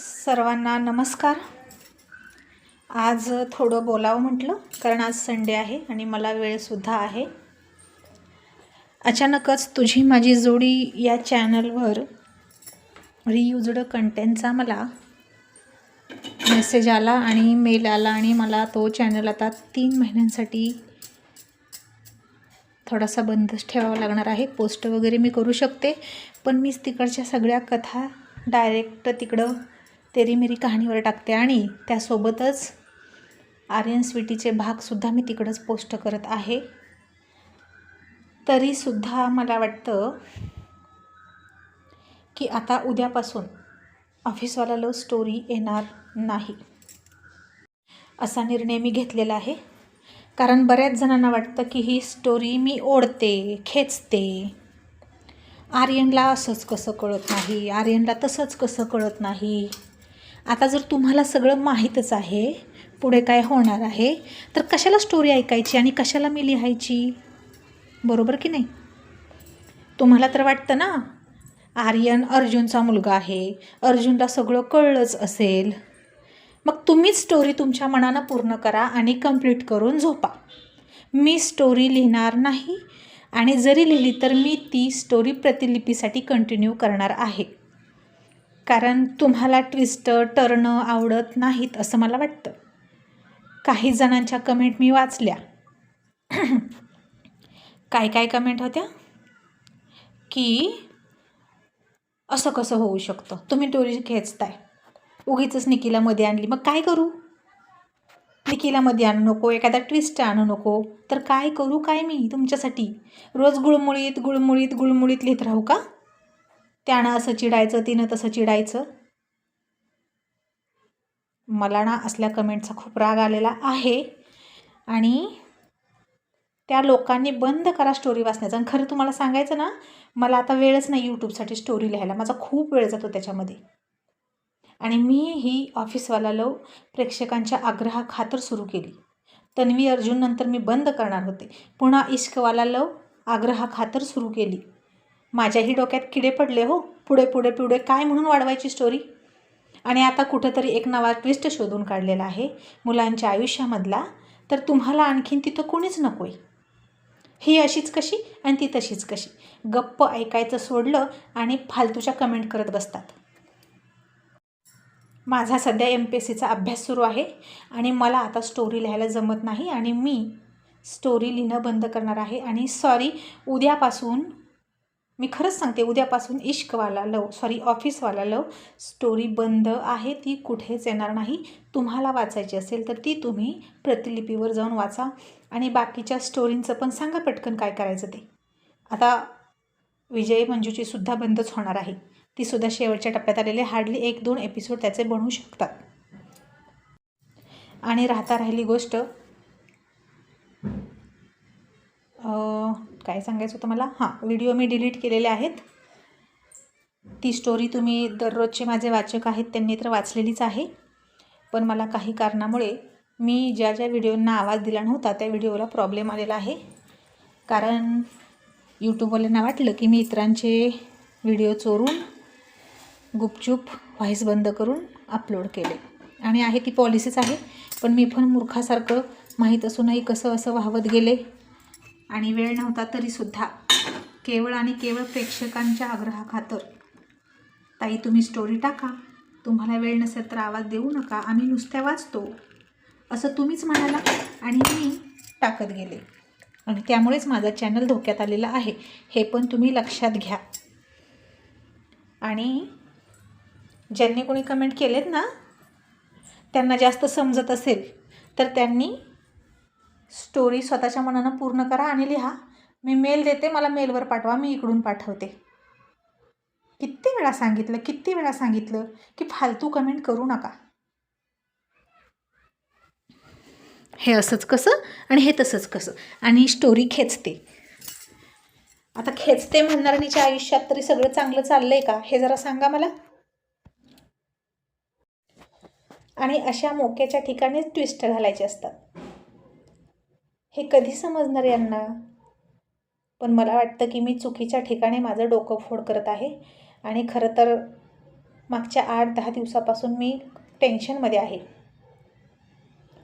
सर्वांना नमस्कार. आज थोडं बोलावं म्हटलं कारण आज संडे आहे आणि मला वेळसुद्धा आहे. अचानकच तुझी माझी जोडी या चॅनलवर रियुज्ड कंटेंटचा मला मेसेज आला आणि मेल आला आणि मला तो चॅनल आता तीन महिन्यांसाठी थोडासा बंदच ठेवावा लागणार आहे. पोस्ट वगैरे मी करू शकते पण मीच तिकडच्या सगळ्या कथा डायरेक्ट तिकडं तेरी मेरी कहाणीवर टाकते आणि त्यासोबतच आर्यन स्वीटीचे भागसुद्धा मी तिकडंच पोस्ट करत आहे. तरीसुद्धा मला वाटतं की आता उद्यापासून ऑफिसवाला लव स्टोरी येणार नाही असा निर्णय मी घेतलेला आहे. कारण बऱ्याच जणांना वाटतं की ही स्टोरी मी ओढते खेचते. आर्यनला असंच कसं कळत नाही आर्यनला तसंच कसं कळत नाही. आता जर तुम्हाला सगळं माहीतच आहे पुढे काय होणार आहे तर कशाला स्टोरी ऐकायची आणि कशाला मी लिहायची? बरोबर की नाही? तुम्हाला तर वाटतं ना आर्यन अर्जुनचा मुलगा आहे अर्जुनला सगळं कळलंच असेल. मग तुम्हीच स्टोरी तुमच्या मनानं पूर्ण करा आणि कंप्लीट करून झोपा. मी स्टोरी लिहिणार नाही आणि जरी लिहिली तर मी ती स्टोरी प्रतिलिपीसाठी कंटिन्यू करणार आहे. कारण तुम्हाला ट्विस्ट टर्न आवडत नाहीत असं मला वाटतं. काही जणांच्या कमेंट मी वाचल्या. काय काय कमेंट होत्या? की असं कसं होऊ शकतं? तुम्ही टोरी खेचताय. उगीच निकीला मध्ये आणली. मग काय करू? निकीला मध्ये आणू नको एखादा ट्विस्ट आणू नको. तर काय करू? काय मी? तुमच्यासाठी. रोज गुळमुळीत गुळमुळीत गुळमुळीत लिहित राहू का? त्यानं असं चिडायचं तिनं तसं चिडायचं. मला ना असल्या कमेंटचा खूप राग आलेला आहे. आणि त्या लोकांनी बंद करा स्टोरी वाचण्याचा. आणि खरं तुम्हाला सांगायचं ना मला आता वेळच नाही यूट्यूबसाठी स्टोरी लिहायला. माझा खूप वेळ जातो त्याच्यामध्ये. आणि मी ही ऑफिसवाला लव प्रेक्षकांच्या आग्रहाखातर सुरू केली. तन्वी अर्जुन नंतर मी बंद करणार होते. पुन्हा इश्कवाला लव आग्रहाखातर सुरू केली. माझ्याही डोक्यात किडे पडले हो. पुढे पुढे पुढे काय म्हणून वाढवायची स्टोरी आणि आता कुठंतरी एक नवा ट्विस्ट शोधून काढलेला आहे मुलांच्या आयुष्यामधला. तर तुम्हाला आणखीन तिथं कोणीच नको आहे ही अशीच कशी आणि ती तशीच कशी? गप्प ऐकायचं सोडलं आणि फालतूच्या कमेंट करत बसतात. माझा सध्या एम पी एस सीचा अभ्यास सुरू आहे आणि मला आता स्टोरी लिहायला जमत नाही आणि मी स्टोरी लिहिणं बंद करणार आहे. आणि सॉरी उद्यापासून मी खरंच सांगते उद्यापासून इश्कवाला लव सॉरी ऑफिसवाला लव स्टोरी बंद आहे ती कुठेच येणार नाही. तुम्हाला वाचायची असेल तर ती तुम्ही प्रतिलिपीवर जाऊन वाचा. आणि बाकीच्या स्टोरींचं पण सांगा पटकन काय करायचं ते. आता विजय मंजूची सुद्धा बंदच होणार आहे. ती सुद्धा शेवटच्या टप्प्यात आलेले हार्डली एक दोन एपिसोड त्याचे बनवू शकतात. आणि राहता राहिली गोष्ट काय सांगायचं होतं मला? हां व्हिडिओ मी डिलीट केलेले आहेत. ती स्टोरी तुम्ही दररोजचे माझे वाचक आहेत त्यांनी तर वाचलेलीच आहे. पण मला काही कारणामुळे मी ज्या ज्या व्हिडिओंना आवाज दिला नव्हता त्या व्हिडिओला प्रॉब्लेम आलेला आहे. कारण यूट्यूबवाल्यांना वाटलं की मी इतरांचे व्हिडिओ चोरून गुपचूप व्हॉईस बंद करून अपलोड केले. आणि आहे ती पॉलिसीच आहे पण मी पण मूर्खासारखं माहीत असूनही कसं असं वाहवत गेले आणि वेळ नव्हता तरीसुद्धा. केवळ आणि केवळ प्रेक्षकांच्या आग्रहाखातर. ताई तुम्ही स्टोरी टाका. तुम्हाला वेळ नसेल तर आवाज देऊ नका. आम्ही नुसत्या वाचतो. असं तुम्हीच म्हणाला आणि मी टाकत गेले. आणि त्यामुळेच माझा चॅनल धोक्यात आलेला आहे. हे पण तुम्ही लक्षात घ्या. आणि ज्यांनी कोणी कमेंट केलेत ना त्यांना जास्त समजत असेल तर त्यांनी स्टोरी स्वतःच्या मनानं पूर्ण करा आणि लिहा. मी मेल देते मला मेलवर पाठवा मी इकडून पाठवते. किती वेळा सांगितलं किती वेळा सांगितलं की फालतू कमेंट करू नका. हे असंच कसं आणि हे तसंच कसं. आणि स्टोरी खेचते. आता खेचते म्हणणारणीच्या आयुष्यात तरी सगळं चांगलं चाललंय का? हे जरा सांगा मला. आणि अशा मोक्याच्या ठिकाणी ट्विस्ट घालायचे असतात. हे कधी समजणार यांना? पण मला वाटतं की मी चुकीच्या ठिकाणी माझं डोकं फोड करत आहे आणि खरं तर मागच्या आठ दहा दिवसापासून मी टेन्शनमध्ये आहे.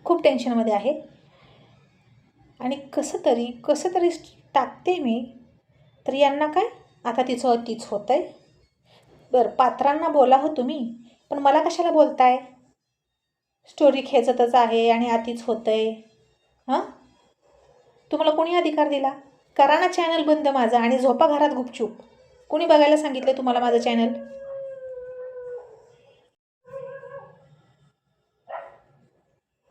खूप टेन्शनमध्ये आहे. आणि कसं तरी कसं तरी टाकते मी. तर यांना काय? आता तिचं अतीच होतं आहे बरं पात्रांना बोला हो तुम्ही पण मला कशाला बोलताय? स्टोरी खेचतच आहे आणि आतीच होतं आहे हां? तुम्हाला कोणी अधिकार दिला? करा ना चॅनल बंद माझा आणि झोपा घरात गुपचूप. कोणी बघायला सांगितलं तुम्हाला माझं चॅनल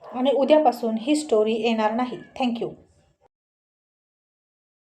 आणि उद्यापासून ही स्टोरी येणार नाही. थँक्यू